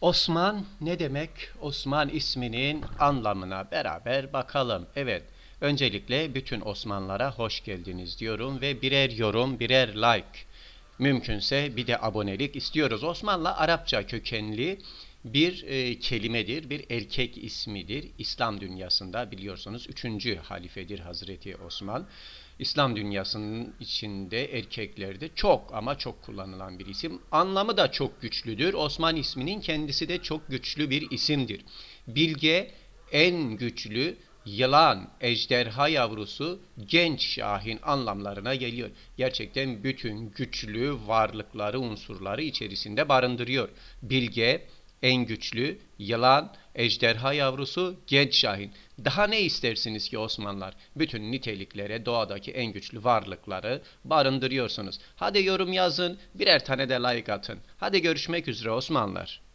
Osman ne demek? Osman isminin anlamına beraber bakalım. Evet, öncelikle bütün Osmanlara hoş geldiniz diyorum ve birer yorum, birer like, mümkünse bir de abonelik istiyoruz. Osmanlı Arapça kökenli bir e, kelimedir, bir erkek ismidir. İslam dünyasında biliyorsunuz 3. halifedir Hazreti Osman. İslam dünyasının içinde erkeklerde çok ama çok kullanılan bir isim. Anlamı da çok güçlüdür. Osman isminin kendisi de çok güçlü bir isimdir. Bilge, en güçlü, yılan, ejderha yavrusu, genç şahin anlamlarına geliyor. Gerçekten bütün güçlü varlıkları, unsurları içerisinde barındırıyor. Bilge, en güçlü, yılan, ejderha yavrusu, genç şahin. Daha ne istersiniz ki Osmanlılar? Bütün niteliklere, doğadaki en güçlü varlıkları barındırıyorsunuz. Hadi yorum yazın, birer tane de like atın. Hadi görüşmek üzere Osmanlılar.